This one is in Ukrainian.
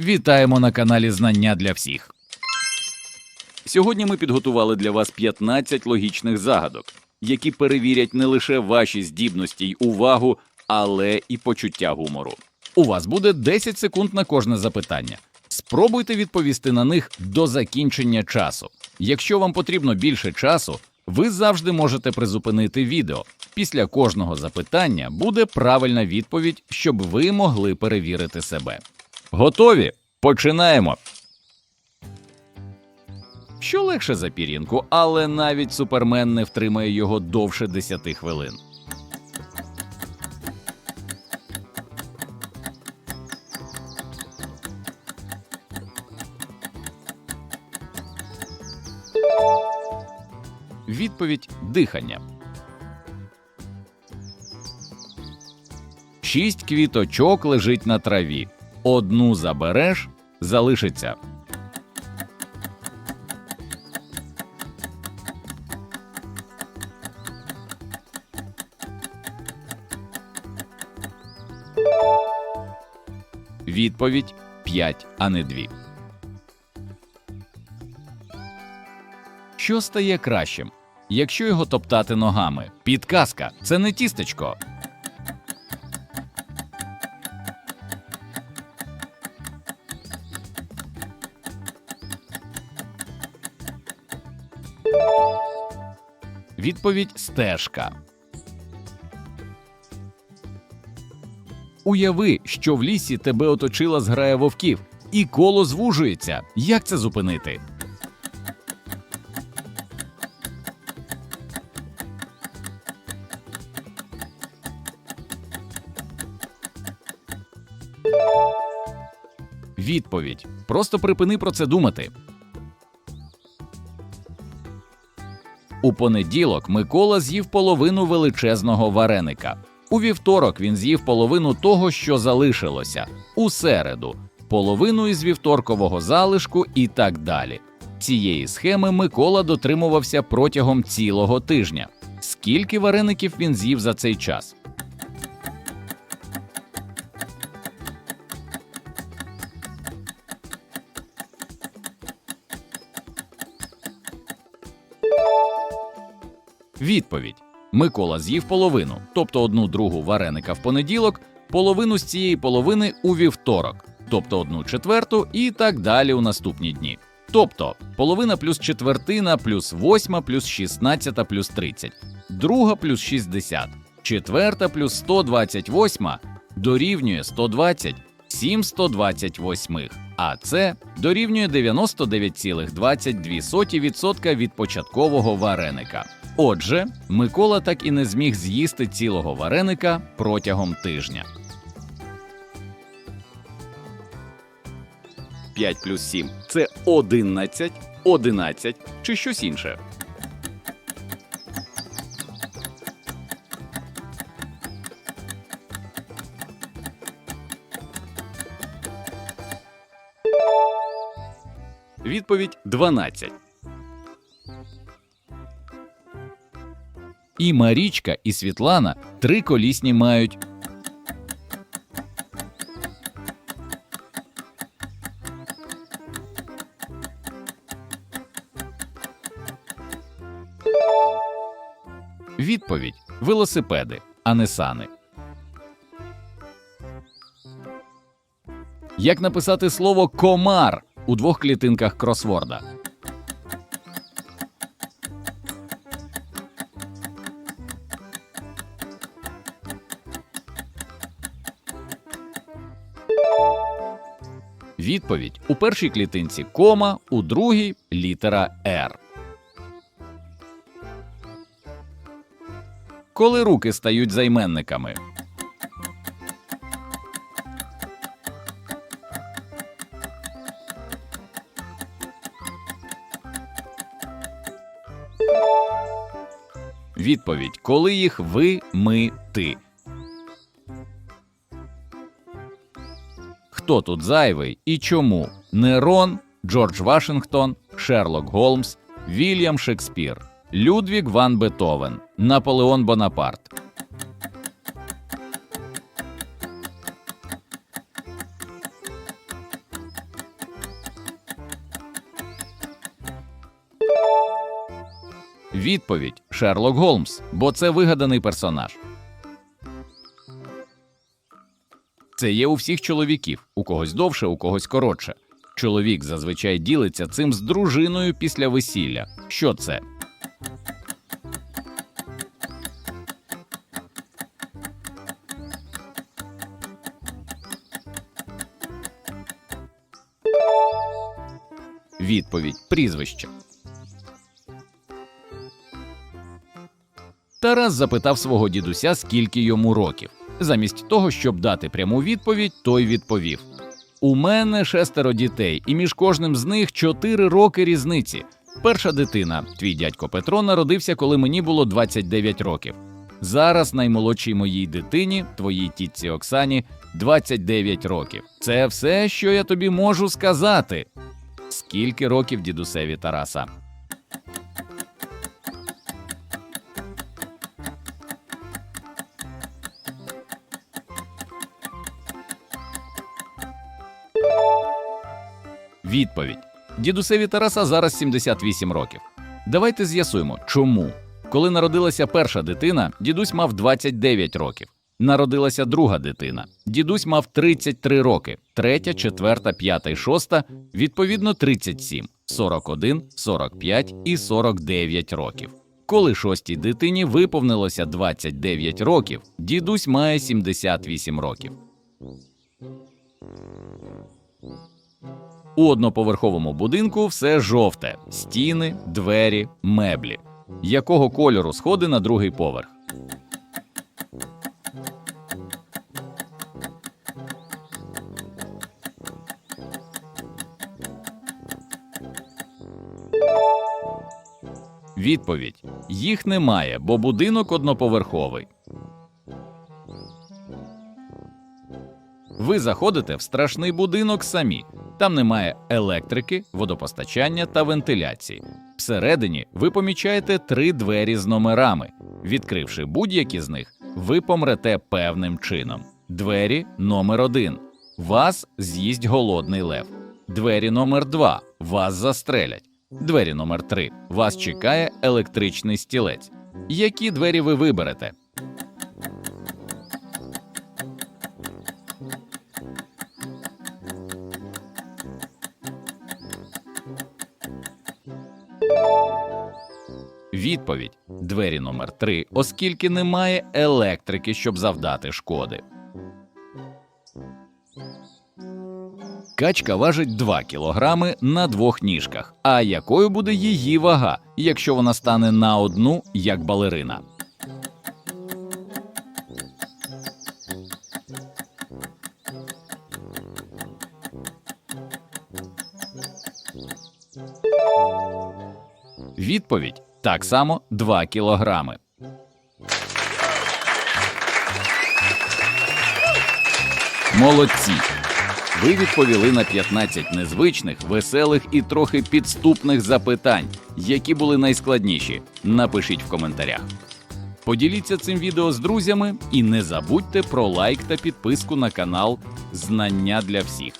Вітаємо на каналі Знання для всіх. Сьогодні ми підготували для вас 15 логічних загадок, які перевірять не лише ваші здібності й увагу, але і почуття гумору. У вас буде 10 секунд на кожне запитання. Спробуйте відповісти на них до закінчення часу. Якщо вам потрібно більше часу, ви завжди можете призупинити відео. Після кожного запитання буде правильна відповідь, щоб ви могли перевірити себе. Готові? Починаємо. Що легше за пір'їнку, але навіть супермен не втримає його довше 10 хвилин. Відповідь дихання. Шість квіточок лежить на траві. Одну забереш, залишиться. Відповідь 5, а не 2. Що стає кращим? Якщо його топтати ногами. Підказка це не тістечко. Відповідь стежка. Уяви, що в лісі тебе оточила зграя вовків, і коло звужується. Як це зупинити? Відповідь. Просто припини про це думати. У понеділок Микола з'їв половину величезного вареника. У вівторок він з'їв половину того, що залишилося. У середу половину із вівторкового залишку і так далі. Цієї схеми Микола дотримувався протягом цілого тижня. Скільки вареників він з'їв за цей час? Відповідь: Микола з'їв половину, тобто одну другу вареника в понеділок, половину з цієї половини у вівторок, тобто одну четверту, і так далі у наступні дні. Тобто половина плюс четвертина плюс восьма плюс шістнадцята плюс тридцять, друга плюс шістдесят, четверта плюс сто двадцять восьма дорівнює 120, 7 128, а це дорівнює 99,22% від початкового вареника. Отже, Микола так і не зміг з'їсти цілого вареника протягом тижня. 5 плюс 7 – це 11, 11 чи щось інше. Відповідь 12. І Марічка, і Світлана три колісні мають. Відповідь велосипеди, а не сани. Як написати слово комар у двох клітинках кросворда? Відповідь у першій клітинці кома, у другій літера Р. Коли руки стають займенниками. Відповідь коли їх ви, ми, ти. хто тут зайвий і чому Нерон, Джордж Вашингтон, Шерлок Голмс, Вільям Шекспір, Людвік Ван Бетовен, Наполеон Бонапарт. Відповідь Шерлок Голмс, бо це вигаданий персонаж. Це є у всіх чоловіків, у когось довше, у когось коротше. Чоловік зазвичай ділиться цим з дружиною після весілля. Що це? Відповідь прізвище. Тарас запитав свого дідуся, скільки йому років. Замість того, щоб дати пряму відповідь, той відповів: У мене шестеро дітей, і між кожним з них чотири роки різниці. Перша дитина, твій дядько Петро, народився, коли мені було 29 років. Зараз наймолодшій моїй дитині, твоїй тітці Оксані, 29 років. Це все, що я тобі можу сказати. Скільки років дідусеві Тараса? Відповідь: Дідусеві Тараса зараз 78 років. Давайте з'ясуємо, чому. Коли народилася перша дитина, дідусь мав 29 років. Народилася друга дитина. Дідусь мав 33 роки, третя, четверта, п'ята і шоста, відповідно 37, 41, 45 і 49 років. Коли шостій дитині виповнилося 29 років, дідусь має 78 років. У одноповерховому будинку все жовте: стіни, двері, меблі. Якого кольору сходи на другий поверх? Відповідь: їх немає, бо будинок одноповерховий. Ви заходите в страшний будинок самі. Там немає електрики, водопостачання та вентиляції. Всередині ви помічаєте три двері з номерами. Відкривши будь-які з них, ви помрете певним чином. Двері номер один. Вас з'їсть голодний лев. Двері номер два. Вас застрелять. Двері номер три. Вас чекає електричний стілець. Які двері ви виберете? Відповідь: двері номер 3 оскільки немає електрики, щоб завдати шкоди. Качка важить 2 кілограми на двох ніжках. А якою буде її вага, якщо вона стане на одну як балерина? Відповідь так само 2 кілограми. Молодці! Ви відповіли на 15 незвичних, веселих і трохи підступних запитань, які були найскладніші. Напишіть в коментарях. Поділіться цим відео з друзями і не забудьте про лайк та підписку на канал Знання для всіх.